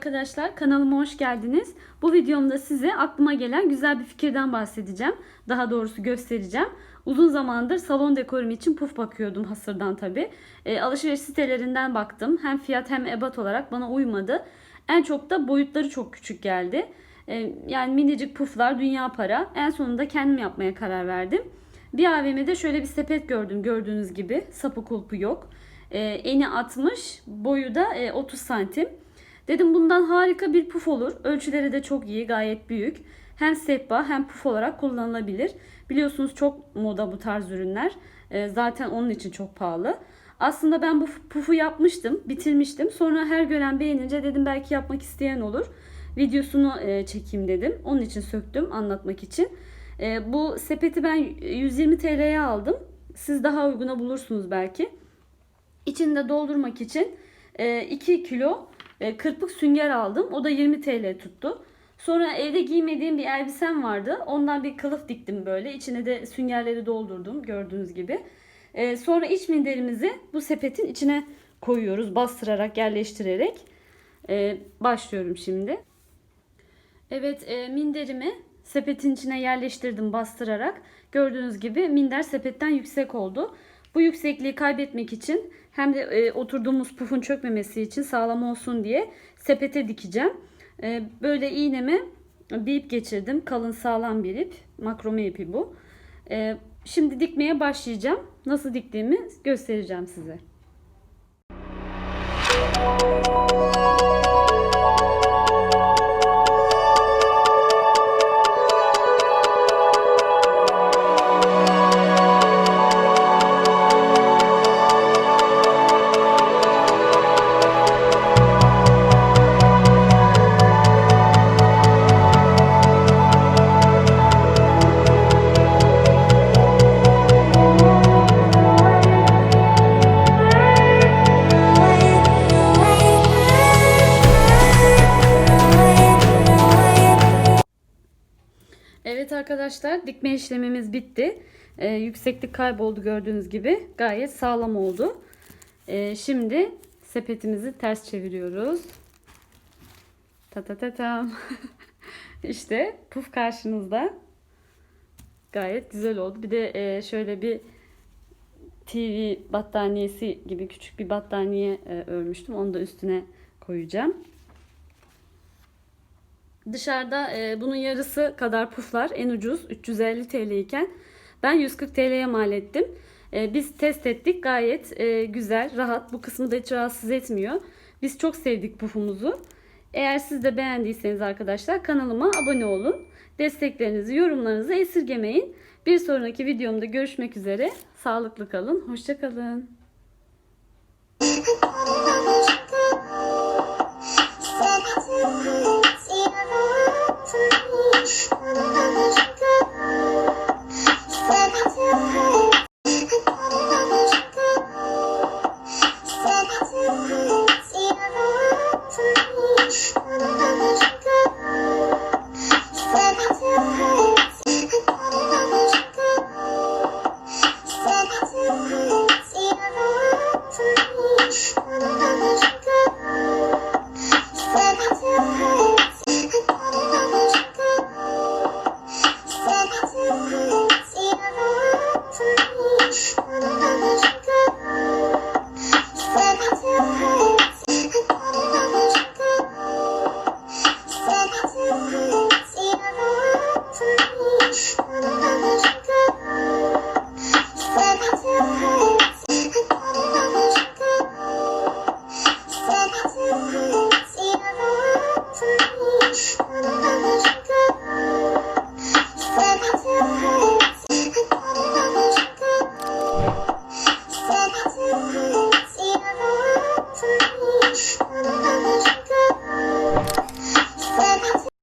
Arkadaşlar, kanalıma hoş geldiniz. Bu videomda size aklıma gelen güzel bir fikirden bahsedeceğim. Daha doğrusu göstereceğim. Uzun zamandır salon dekorum için puf bakıyordum hasırdan tabi. E, alışveriş sitelerinden baktım. Hem fiyat hem ebat olarak bana uymadı. En çok da boyutları çok küçük geldi. E, yani minicik puflar dünya para. En sonunda kendim yapmaya karar verdim. Bir AVM'de şöyle bir sepet gördüm gördüğünüz gibi. Sapı kulpu yok. E, eni 60, boyu da e, 30 santim. Dedim bundan harika bir puf olur. Ölçüleri de çok iyi, gayet büyük. Hem sehpa hem puf olarak kullanılabilir. Biliyorsunuz çok moda bu tarz ürünler. E, zaten onun için çok pahalı. Aslında ben bu pufu yapmıştım, bitirmiştim. Sonra her gören beğenince dedim belki yapmak isteyen olur. Videosunu e, çekeyim dedim. Onun için söktüm anlatmak için. E, bu sepeti ben 120 TL'ye aldım. Siz daha uyguna bulursunuz belki. İçinde doldurmak için 2 kilo e, kırpık sünger aldım. O da 20 TL tuttu. Sonra evde giymediğim bir elbisem vardı. Ondan bir kılıf diktim böyle. İçine de süngerleri doldurdum gördüğünüz gibi. E, sonra iç minderimizi bu sepetin içine koyuyoruz. Bastırarak, yerleştirerek. E, başlıyorum şimdi. Evet minderimi sepetin içine yerleştirdim bastırarak. Gördüğünüz gibi minder sepetten yüksek oldu. Bu yüksekliği kaybetmek için hem de e, oturduğumuz pufun çökmemesi için sağlam olsun diye sepete dikeceğim. E, böyle iğneme bir ip geçirdim. Kalın sağlam bir ip. Makrome ipi bu. E, şimdi dikmeye başlayacağım. Nasıl diktiğimi göstereceğim size. Evet arkadaşlar dikme işlemimiz bitti. Ee, yükseklik kayboldu gördüğünüz gibi. Gayet sağlam oldu. Ee, şimdi sepetimizi ters çeviriyoruz. Ta ta ta tam. işte puf karşınızda. Gayet güzel oldu. Bir de e, şöyle bir TV battaniyesi gibi küçük bir battaniye e, örmüştüm. Onu da üstüne koyacağım. Dışarıda e, bunun yarısı kadar puflar en ucuz 350 TL iken ben 140 TL'ye mal ettim. E, biz test ettik gayet e, güzel, rahat. Bu kısmı da hiç rahatsız etmiyor. Biz çok sevdik pufumuzu. Eğer siz de beğendiyseniz arkadaşlar kanalıma abone olun. Desteklerinizi, yorumlarınızı esirgemeyin. Bir sonraki videomda görüşmek üzere. Sağlıklı kalın, hoşçakalın.